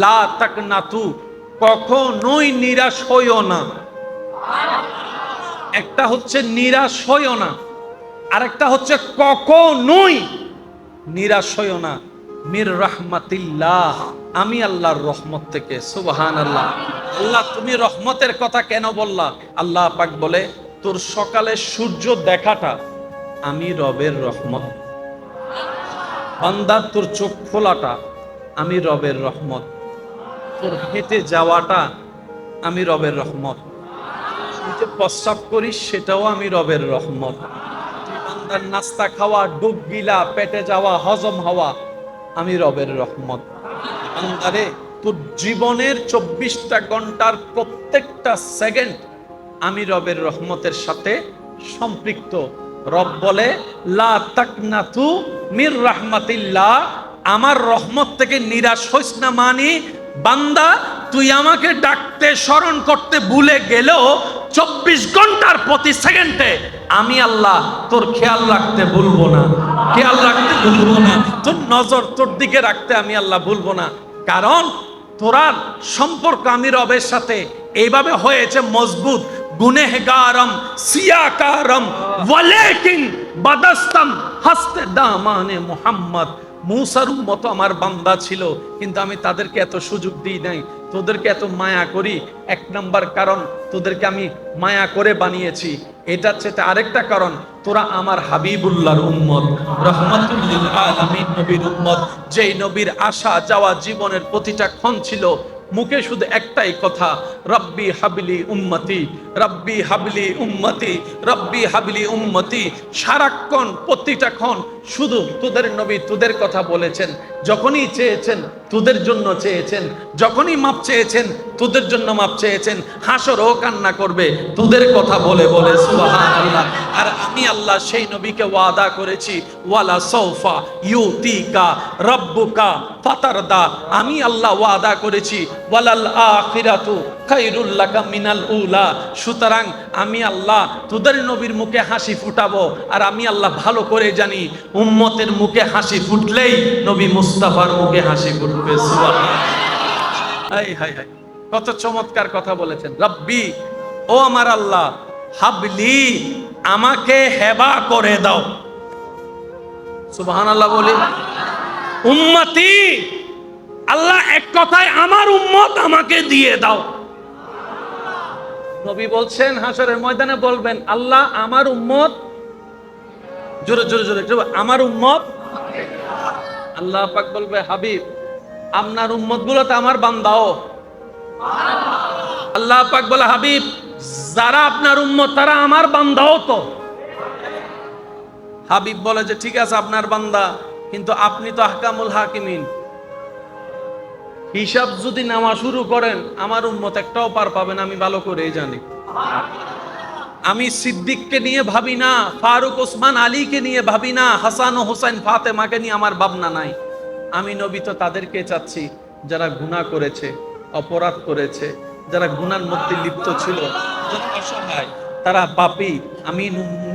লা তাক নাতু কখনোই নিরাশ হইও না। একটা হচ্ছে নিরাশ হইও না, আরেকটা হচ্ছে কখনোই নিরাশ হইও না। মির রাহমাতিল্লাহ, আমি আল্লাহর রহমত থেকে সুবহান আল্লাহ আল্লাহ তুমি রহমতের কথা কেন বললা? আল্লাহ পাক বলে, তোর সকালে সূর্য দেখাটা আমি রবের রহমত। বান্দা তোর চোখ খোলাটা আমি রবের রহমত। তোর হেঁটে যাওয়াটা আমি রবের রহমত। যে প্রস্রাব করিস, সেটাও আমি রবের রহমত। নাস্তা খাওয়া, ডুব গিলা, পেটে যাওয়া, হজম হওয়া, আমি রবের রহমত। বান্দারে, তোর জীবনের চব্বিশটা ঘণ্টার প্রত্যেকটা সেকেন্ড আমি রবের রহমতের সাথে সম্পৃক্ত। রব বলে, লা তাকনাতু মির রাহমাতিল্লাহ আমার রহমত থেকে নিরাশ হইস না মানি, বান্দা, তুই আমাকে ডাকতে, স্মরণ করতে ভুলে গেলেও চব্বিশ ঘণ্টার প্রতি সেকেন্ডে আমি আল্লাহ তোর খেয়াল রাখতে ভুলবো না। খেয়াল রাখতে ভুলবো না। তোর নজর তোর দিকে রাখতে আমি আল্লাহ ভুলবো না। কারণ তোরার সম্পর্ক আমি রবের সাথে এইভাবে হয়েছে মজবুত। গুনেহগারম ওয়ালেকিন, বাদাস্তাম, হাসতে দামানে মোহাম্মদ। মূসার মতো আমার বান্দা ছিল, কিন্তু আমি তাদেরকে এত সুযোগ দিই নাই। তোদেরকে এত মায়া করি, এক নাম্বার কারণ তোদেরকে আমি মায়া করে বানিয়েছি। এটা হচ্ছে আরেকটা কারণ, তোরা আমার হাবিবুল্লাহর উম্মত রহমাতুল্লিল আলামিন নবীর উম্মত। যেই নবীর আসা যাওয়া জীবনের প্রতিটা ক্ষণ ছিল মুখে শুধু একটাই কথা, রব্বি হাবলি উম্মতি, রব্বি হাবলি উম্মতি, রব্বি হাবলি উম্মতি। সারাক্ষণ, প্রতিটা ক্ষণ শুধু তোদের নবী তোদের কথা বলেছেন। যখনই চেয়েছেন, তোদের জন্য চেয়েছেন। যখনই মাপ চেয়েছেন, তোদের জন্য মাপ চেয়েছেন। হাসরও কান্না করবে, তোদের কথা বলে বলে আর আমি আল্লাহ সেই নবীকে ওয়াদা করেছি, ওয়ালা সৌফা ইউতিকা রব্বুকা ফাতারদা। আমি আল্লাহ ওয়াদা করেছি ওয়ালাল আখিরাতু খাইরুল লাকা মিনাল উলা। সুতরাং আমি আল্লাহ তোদের নবীর মুখে হাসি ফুটাবো আর আমি আল্লাহ ভালো করে জানি উম্মতের মুখে হাসি ফুটলেই নবী মুস্তাফার মুখে হাসি ফুটবে হাই হাই হাই। কত চমৎকার কথা বলেছেন। রব্বি, ও আমার আল্লাহ, হাবলি, আমাকে হেবা করে দাও। সুবহান আল্লাহ বলি। উম্মতি আল্লাহ এক কথায় আমার উম্মত আমাকে দিয়ে দাও। নবী বলছেন, হাসরের ময়দানে বলবেন, আল্লাহ আমার উম্মত। জোরে জোরে জোরে আমার উম্মত। আল্লাহ পাক বলবে, হাবিব, আপনার উম্মতগুলো তো আমার বান্দাও। আল্লাহ পাক বলে, হাবিব, যারা আপনার উম্মত, তারা আমার বান্দাও তো। হাবিব বলে যে, ঠিক আছে, আপনার বান্দা, কিন্তু আপনি তো আহকামুল হাকিমিন। হিসাব যদি নেওয়া শুরু করেন, আমার উন্মত একটাও পার পাবেন আমি ভালো করেই জানি। আমি সিদ্দিককে নিয়ে ভাবি না, ফারুক ওসমান আলীকে নিয়ে ভাবি না, হাসান ও হোসেন ফাতেমাকে নিয়ে আমার ভাবনা নাই। আমি নবী তো তাদেরকে চাচ্ছি, যারা গুনাহ করেছে, অপরাধ করেছে, যারা গুনার মধ্যে লিপ্ত ছিল অসহায়, তারা পাপি। আমি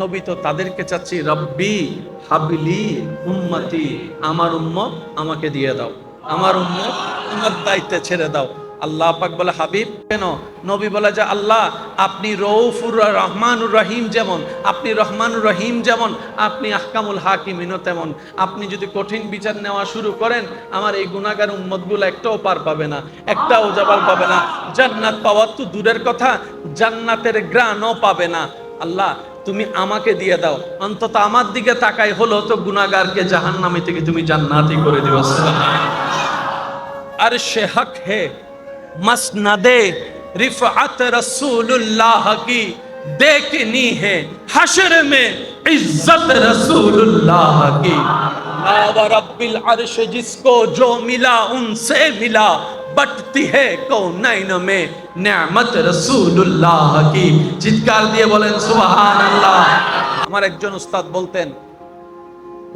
নবী তো তাদেরকে চাচ্ছি, রব্বি হাবিলি উম্মতি, আমার উম্মত আমাকে দিয়ে দাও। আমার উম্মত তোমার দায়িত্বে ছেড়ে দাও। আল্লাহ পাক বলে, হাবিব, কেন? নবী বলে যে, আল্লাহ, আপনি রৌফুর রহমানুর রহিম যেমন, আপনি রহমানুর রহিম যেমন, আপনি আহকামুল হাকিমিনও তেমন। আপনি যদি কঠিন বিচার নেওয়া শুরু করেন, আমার এই গুণাগার উম্মতগুলো একটাও পার পাবে না, একটাও জবাব পাবে না। জান্নাত পাওয়ার তো দূরের কথা, জান্নাতের গ্রাণও পাবে না। আল্লাহ, তুমি আমাকে দিয়ে দাও। অন্তত আমার দিকে তাকাই হলো তো গুনাগারকে জাহান্নামে থেকে তুমি জান্নাতি করে দিও। अर्श हक है मसनदे रिफात रसूलुल्लाह की देखनी है हशर में इज्जत रसूलुल्लाह की ला व रब्बिल अर्श जिसको जो मिला उनसे मिला बटती है कौनैन में नेमत रसूलुल्लाह की চিৎকার দিয়ে বলেন সুবহানাল্লাহ আমার একজন উস্তাদ বলতেন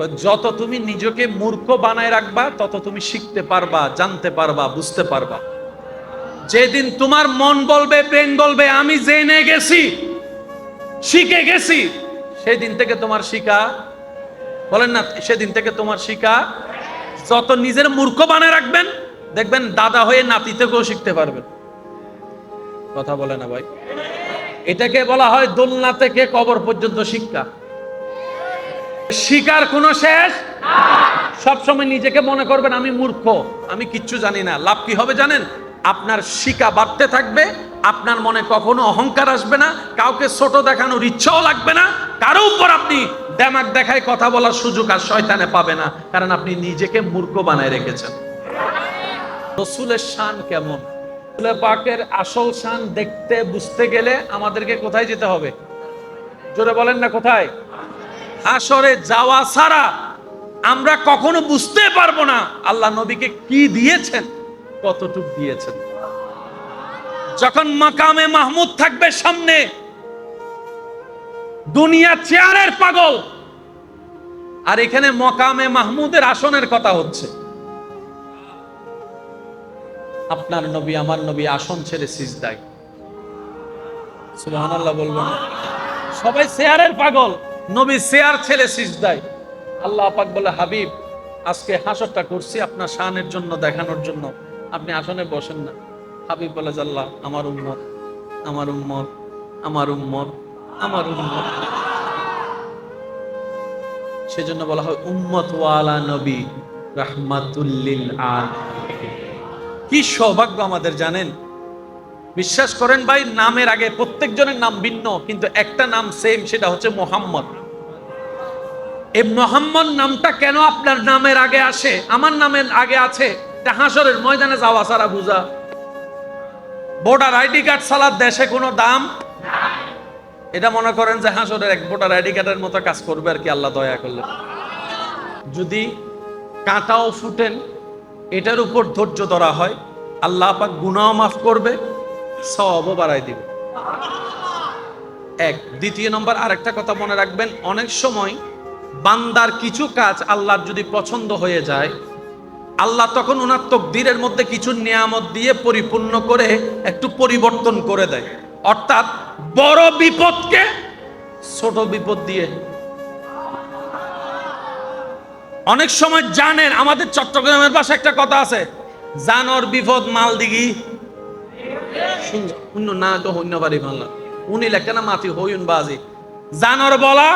যত তুমি নিজেকে মূর্খ বানায় রাখবা, তত তুমি শিখতে পারবা, জানতে পারবা, বুঝতে পারবা। যেদিন তোমার মন বলবে ব্রেন বলবে আমি জেনে গেছি, শিখে গেছি, সেদিন থেকে তোমার শিখা, বলেন না, সেদিন থেকে তোমার শিখা, যত নিজের মূর্খ বানায় রাখবেন, দেখবেন দাদা হয়ে নাতি থেকেও শিখতে পারবেন। কথা বলে না ভাই। এটাকে বলা হয় দোলনা থেকে কবর পর্যন্ত শিক্ষা। শিকার কোনো শেষ? সবসময় নিজেকে মনে করবেন আমি মূর্খ। আমি কিচ্ছু জানি না। লাভ কি হবে জানেন? আপনার শিকা বাড়তে থাকবে, আপনার মনে কখনো অহংকার আসবে না, কাউকে ছোট দেখানোর ইচ্ছাও লাগবে না, কারও উপর আপনি দেমাক দেখায় কথা বলার সুযোগ আর শয়তানে পাবে না, কারণ আপনি নিজেকে মূর্খ বানায় রেখেছেন। রসুলের শান কেমন? পাকের আসল শান দেখতে, বুঝতে গেলে আমাদেরকে কোথায় যেতে হবে? জোরে বলেন না কোথায়? আসরে যাওয়া ছাড়া আমরা কখনো বুঝতে পারব না আল্লাহ নবীকে কি দিয়েছেন, কতটুক দিয়েছেন। যখন মাকামে মাহমুদ থাকবে সামনে, দুনিয়া চেয়ারের পাগল। আর এখানে মকামে মাহমুদের আসনের কথা হচ্ছে। আপনার নবী, আমার নবী আসন ছেড়ে সিজদায়। সুবহানাল্লাহ বলবেন। সবাই চেয়ারের পাগল। নবী চেয়ার ছেড়ে সিজদায়। আল্লাহ পাক বলে, হাবিব, আজকে হাসরটা করছি আপনার শানের জন্য, দেখানোর জন্য। আপনি আসনে বসেন না। হাবিব বলে আল্লাহ আমার উম্মত আমার উম্মত আমার উম্মত আমার উম্মত। সেজন্য বলা হয়, উম্মত ওয়ালা নবী রাহমাতুল্লিল আলামিন। কি সৌভাগ্য আমাদের, জানেন? বিশ্বাস করেন ভাই, নামের আগে প্রত্যেকজনের নাম ভিন্ন, কিন্তু একটা নাম সেম সেটা হচ্ছে মোহাম্মদ। এই মোহাম্মদ নামটা কেন আপনার নামের আগে আসে? আমার নামের আগে আছে। হাসরের ময়দানে যাওয়া সারা বুঝা। ভোটার আইডি কার্ড সালার দেশে কোনো দাম? এটা মনে করেন যে হাসরের এক ভোটার আইডি কার্ডের মতো কাজ করবে আর কি, আল্লাহ দয়া করলে। যদি কাঁটাও ফুটেন, এটার উপর ধৈর্য ধরা হয়, আল্লাহ পাক গুনাহ মাফ করবে। সবও বাড়াই দিবে। এক, দ্বিতীয় নম্বর, আরেকটা কথা মনে রাখবেন, অনেক সময় বান্দার কিছু কাজ আল্লাহর যদি পছন্দ হয়ে যায়, আল্লাহ তখন ওনার তকদিরের মধ্যে কিছু নিয়ামত দিয়ে পরিপূর্ণ করে একটু পরিবর্তন করে দেয়। অর্থাৎ বড় বিপদকে ছোট বিপদ দিয়ে। অনেক সময় জানেন, আমাদের চট্টগ্রামের পাশে একটা কথা আছে, জানর বিপদ মাল দিঘি না তো উনি না হইন বাজি। জানর বলা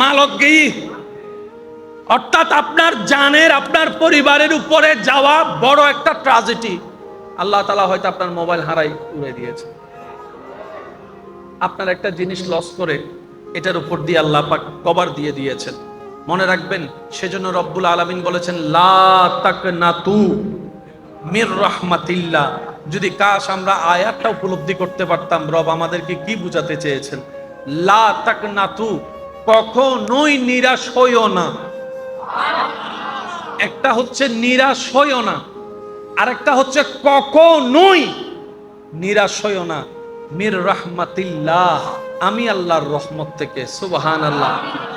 মালক গি অর্থাৎ আপনার জানের, আপনার পরিবারের উপরে যাওয়া বড় একটা ট্রাজেডি আল্লাহ তালা হয়তো আপনার মোবাইল হারাই উড়ে দিয়েছে। আপনার একটা জিনিস লস করে এটার উপর দিয়ে আল্লাহ পাক দিয়ে দিয়েছেন। মনে রাখবেন, সেজন্য রব্বুল আলামিন বলেছেন, লা তাকনাতু মির রাহমাতিল্লাহ। যদি কাশ আমরা আয়াতটা উপলব্ধি করতে পারতাম, রব আমাদেরকে কি বুঝাতে চেয়েছেন? লা তাকনাতু, কখনোই নিরাশ হইও না। একটা হচ্ছে নিরাশ হইও না, আরেকটা হচ্ছে কখনোই নিরাশ হইও না। মির রাহমাতিল্লাহ, আমি আল্লাহর রহমত থেকে সুবহান আল্লাহ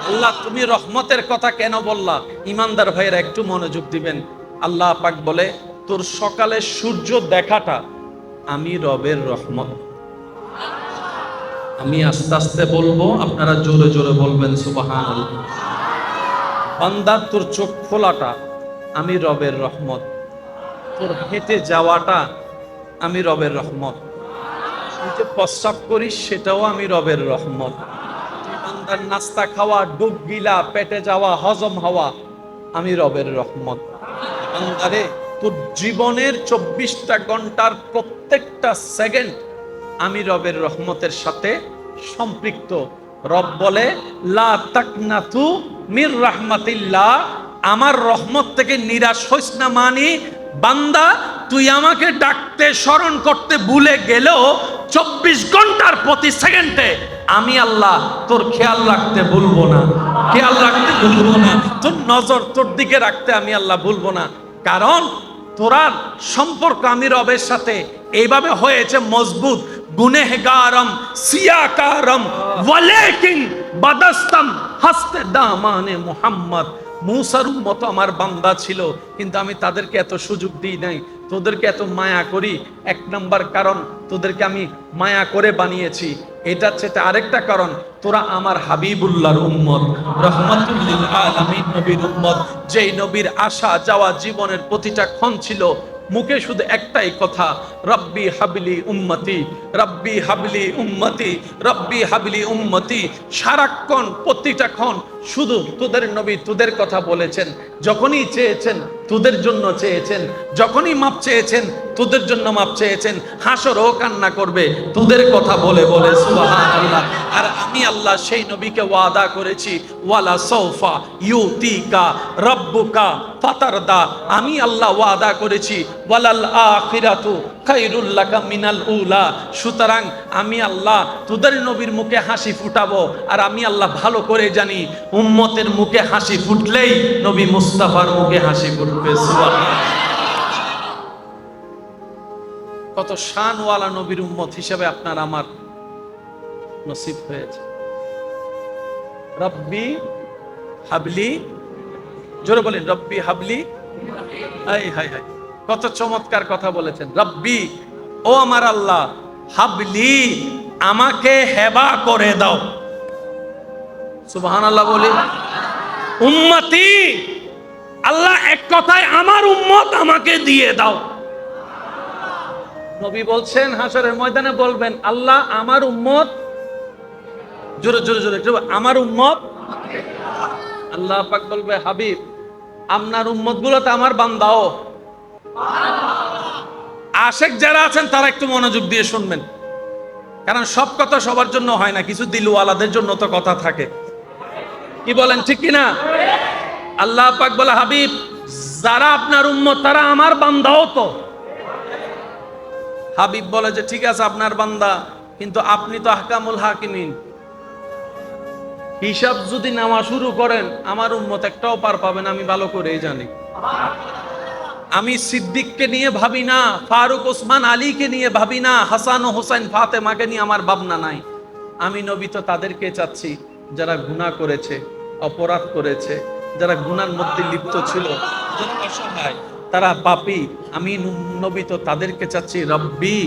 আল্লাহ, তুমি রহমতের কথা কেন বললা? ইমানদার ভাইয়েরা একটু মনোযোগ দিবেন। আল্লাহ পাক বলে তোর সকালে সূর্য দেখাটা আমি রবের রহমত। আমি আস্তে আস্তে বলব, আপনারা জোরে জোরে বলবেন সুবহান তোর চোখ খোলাটা আমি রবের রহমত। তোর হেঁটে যাওয়াটা আমি রবের রহমত। যে প্রস্রাব করিস, সেটাও আমি রবের রহমত। বান্দার নাস্তা খাওয়া, ডুব গিলা, পেটে যাওয়া, হজম হওয়া, আমি রবের রহমত। বান্দারে জীবনের চব্বিশটা ঘণ্টার প্রত্যেকটা সেকেন্ড আমি রবের রহমতের সাথে সম্পৃক্ত। রব বলে, লা তাকনাতু মির রাহমাতিল্লাহ, আমার রহমত থেকে নিরাশ হইস না মানি। বান্দা, তুই আমাকে ডাকতে, স্মরণ করতে ভুলে গেলেও চব্বিশ ঘণ্টার প্রতি সেকেন্ডে আমি আল্লাহ তোর খেয়াল রাখতে ভুলবো না। খেয়াল রাখতে ভুলবো না। তোর নজর তোর দিকে রাখতে আমি আল্লাহ ভুলবো না। কারণ তোরার সম্পর্ক আমি রবের সাথে এইভাবে হয়েছে মজবুত, গুনেহগারম, সিয়াকারম, ওয়ালেকিন বাদস্তম হস্তে দামানে মুহাম্মদ। মূসার মতো আমার বান্দা ছিল, কিন্তু আমি তাদেরকে এত সুযোগ দিই নাই। তোদেরকে এত মায়া করি, এক নাম্বার কারণ তোদেরকে আমি মায়া করে বানিয়েছি। এটা সেটা আরেকটা কারণ, তোরা আমার হাবিবুল্লাহর উম্মত রহমাতুল্লিল আলামিন নবীর উম্মত। যেই নবীর আসা যাওয়া জীবনের প্রতিটা ক্ষণ ছিল, মুখে শুধু একটাই কথা, রব্বি হাবলি উম্মতি, রব্বি হাবলি উম্মতি, রব্বি হাবলি উম্মতি। সারাক্ষণ, প্রতিটা ক্ষণ শুধু তোদের নবী তোদের কথা বলেছেন, যখনই চেয়েছেন তোদের জন্য চেয়েছেন, যখনই মাপ চেয়েছেন তোদের জন্য মাপ চেয়েছেন হাসরও কান্না করবে, তোদের কথা বলে বলে আল্লাহ আর আমি আল্লাহ সেই নবীকে ওয়াদা করেছি, ওয়ালা সৌফা ইউতিকা রব্বুকা ফাতারদা। আমি আল্লাহ ওয়াদা করেছি, ওয়ালাল আখিরাতু খাইরুল লাকা মিনাল উলা। সুতরাং আমি আল্লাহ তোদের নবীর মুখে হাসি ফুটাবো আর আমি আল্লাহ ভালো করে জানি উম্মতের মুখে হাসি ফুটলেই নবী মুস্তাফার মুখে হাসি ফুটবে কত শানওয়ালা নবীর উম্মত হিসেবে আপনার আমার নসিব হয়েছে। রব্বি হাবলি, জোরে বলেন, রব্বি হাবলি, হাই হাই হাই। কত চমৎকার কথা বলেছেন। রব্বি, ও আমার আল্লাহ, হাবলি, আমাকে হেবা করে দাও। সুবহান আল্লাহ বলি, উম্মতি, আল্লাহ এক কথায় আমার উম্মত আমাকে দিয়ে দাও। নবী বলছেন, হাসরের ময়দানে বলবেন, আল্লাহ আমার উম্মত, জোরে জোরে জোরে আমার উম্মত? আল্লাহ পাক বলবে, হাবিব, আপনার উম্মতগুলো তো আমার বান্দাও। আশেক যারা আছেন, তারা একটু মনোযোগ দিয়ে শুনবেন। কারণ সব কথা সবার জন্য হয় না, কিছু দিলওয়ালাদের জন্য তো কথা থাকে। কি বলেন, ঠিক কিনা? আল্লাহ পাক বলে, হাবিব, যারা আপনার উম্মত, তারা আমার বান্দাও তো। হাবিব বলে যে, ঠিক আছে, আপনার বান্দা, কিন্তু আপনি তো আহকামুল হাকিমিন। হিসাব যদি নেওয়া শুরু করেন, আমার উম্মত একটাও পার পাবেন আমি ভালো করেই জানি। আমি সিদ্দিককে নিয়ে ভাবি না, ফারুক ওসমান আলীকে নিয়ে ভাবি না, হাসান ও হোসেন ফাতেমাকে নিয়ে আমার ভাবনা নাই। আমি নবী তো তাদেরকে চাচ্ছি, যারা গুনাহ করেছে, অপরাধ করেছে, যারা গুনার মধ্যে লিপ্ত ছিল অসহায়, তারা পাপি। আমি নবী তো তাদেরকে চাচ্ছি, রব্বি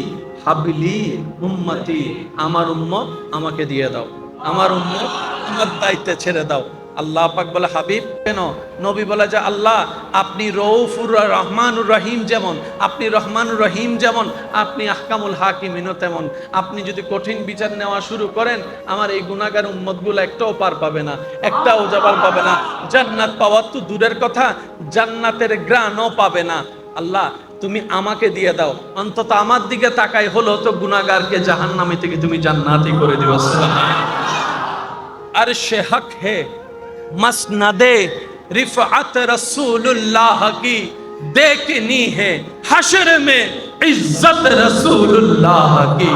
হাবলি উম্মতি, আমার উম্মত আমাকে দিয়ে দাও, আমার উম্মত আমার দায়িত্বে ছেড়ে দাও। আল্লাহ পাক বলে, হাবিব, কেন? নবী বলে যে, আল্লাহ, আপনি রৌফুর রহমানুর রহিম যেমন, আপনি রহমানুর রহিম যেমন, আপনি আহকামুল হাকিমিনও তেমন। আপনি যদি কঠিন বিচার নেওয়া শুরু করেন, আমার এই গুণাগার উম্মতগুলো একটাও পার পাবে না, একটাও যাবার পাবে না। জান্নাত পাওয়ার তো দূরের কথা, জান্নাতের গ্রাণও পাবে না। আল্লাহ, তুমি আমাকে দিয়ে দাও। অন্তত আমার দিকে তাকাই হলো তো গুনাগারকে জাহান্নামে থেকে তুমি জান্নাতি করে দিও। مسندے رفعت رسول اللہ کی دیکھنی ہے حشر میں عزت رسول اللہ کی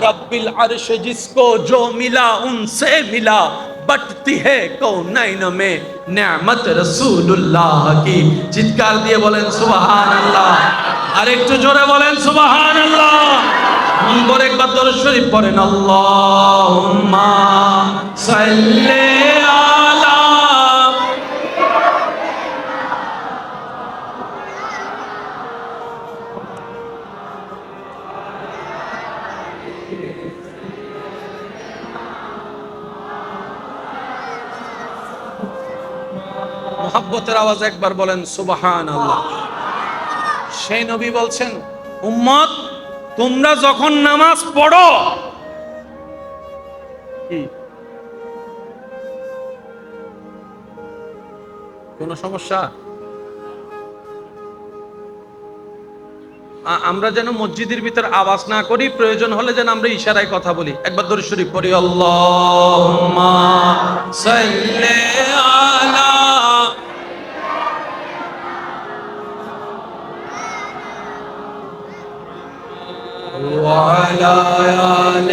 رب العرش جس کو جو ملا ان سے ملا بٹتی ہے کونین میں نعمت رسول اللہ کی چتکار دیے بولیں سبحان اللہ اور ایک جورے بولیں سبحان اللہ নম্বর একবার দরশরী পড়েন আল্লাহ সাল্লে আ মোহাব্বতের আওয়াজ একবার বলেন সুবহান আল্লাহ সেই নবী বলছেন, উম্মত, তোমরা যখন নামাজ পড়ো কোন সমস্যা? আমরা যেন মসজিদের ভিতর আওয়াজ না করি, প্রয়োজন হলে যেন আমরা ইশারায় কথা বলি। একবার দরুদ শরীফ পড়ি, আল্লাহুম্মা وعلى آل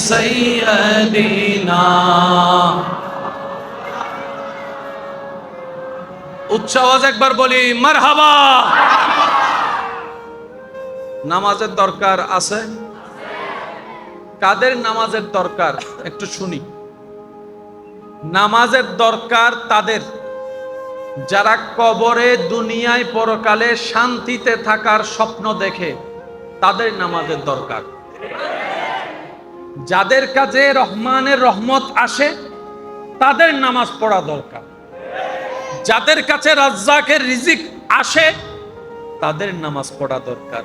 سيدنا উচ্চ আওয়াজ একবার বলি মারহাবা নামাজের দরকার আছে কাদের নামাজের দরকার একটু শুনি নামাজের দরকার তাদের যারা কবরে দুনিয়ায় পরকালে শান্তিতে থাকার স্বপ্ন দেখে তাদের নামাজের দরকার। যাদের কাছে রহমানের রহমত আসে, তাদের নামাজ পড়া দরকার। যাদের কাছে রাজ্জাকের রিজিক আসে, তাদের নামাজ পড়া দরকার।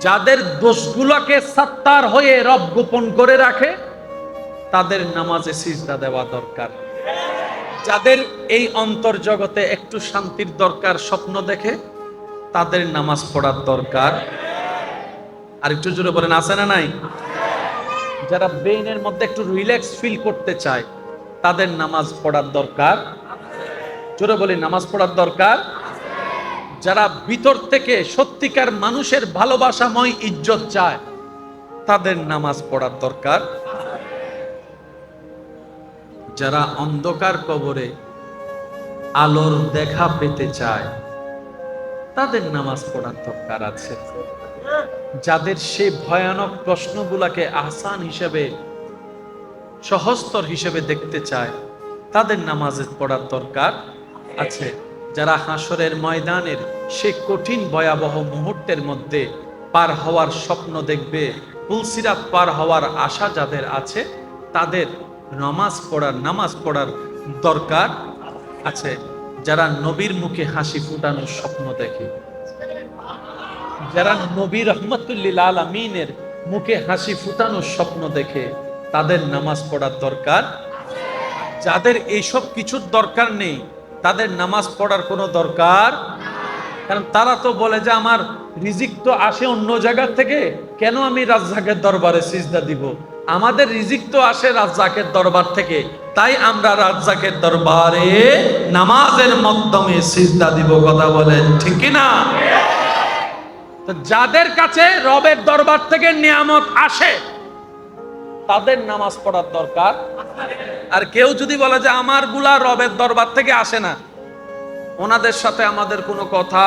যাদের দোষগুলোকে সাত্তার হয়ে রব গোপন করে রাখে, তাদের নামাজে সিজদা দেওয়া দরকার। যাদের এই অন্তর্জগতে একটু শান্তির দরকার, স্বপ্ন দেখে, তাদের নামাজ পড়ার দরকার। আর একটু জোরে বলেন, আছে না নাই? যারা ব্রেইনের মধ্যে একটু রিল্যাক্স ফিল করতে চায়, তাদের নামাজ পড়ার দরকার। জোরে বলি নামাজ পড়ার দরকার? যারা ভিতর থেকে সত্যিকার মানুষের ভালোবাসাময় ইজ্জত চায়, তাদের নামাজ পড়ার দরকার। যারা অন্ধকার কবরে আলোর দেখা পেতে চায়, তাদের নামাজ পড়ার দরকার আছে। যাদের সেই ভয়ানক প্রশ্নগুলাকে আসান হিসেবে, সহস্তর হিসেবে দেখতে চায়, তাদের নামাজে পড়ার দরকার আছে। যারা হাসরের ময়দানের সে কঠিন ভয়াবহ মুহূর্তের মধ্যে পার হওয়ার স্বপ্ন দেখবে পুলসিরাত পার হওয়ার আশা যাদের আছে, তাদের নামাজ পড়ার নামাজ পড়ার দরকার আছে। যারা নবীর মুখে হাসি ফুটানোর স্বপ্ন দেখে। যারা নবী রহমতুল্লিল আলমিনের মুখে হাসি ফুটানোর স্বপ্ন দেখে, তাদের নামাজ পড়ার দরকার? যাদের এইসব কিছুর দরকার নেই, তাদের নামাজ পড়ার কোনো দরকার? কারণ তারা তো বলে যে, আমার রিজিক তো আসে অন্য জায়গা থেকে, কেন আমি রাজ্জাকের দরবারে সিজদা দিব? আমাদের রিজিক তো আসে রাজ্জাকের দরবার থেকে, তাই আমরা রাজ্জাকের দরবারে নামাজের মাধ্যমে সিজদা দিব, কথা বলেন ঠিক না যাদের কাছে রবের দরবার থেকে নিয়ামত আসে, তাদের নামাজ পড়ার দরকার। আর কেউ যদি বলে যে আমারগুলা রবের দরবার থেকে আসে না, ওনাদের সাথে আমাদের কোনো কথা,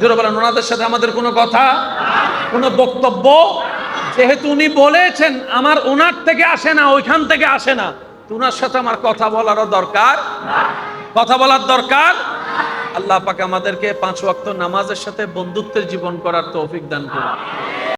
জোরে বলেন, ওনাদের সাথে আমাদের কোনো কথা, কোনো বক্তব্য, যেহেতু উনি বলেছেন আমার ওনার থেকে আসে না, ওইখান থেকে আসে না ওনার সাথে আমার কথা বলারও দরকার, কথা বলার দরকার। আল্লাহ পাক আমাদেরকে পাঁচ ওয়াক্ত নামাজের সাথে বন্ধুত্বের জীবন করার তৌফিক দান করুন।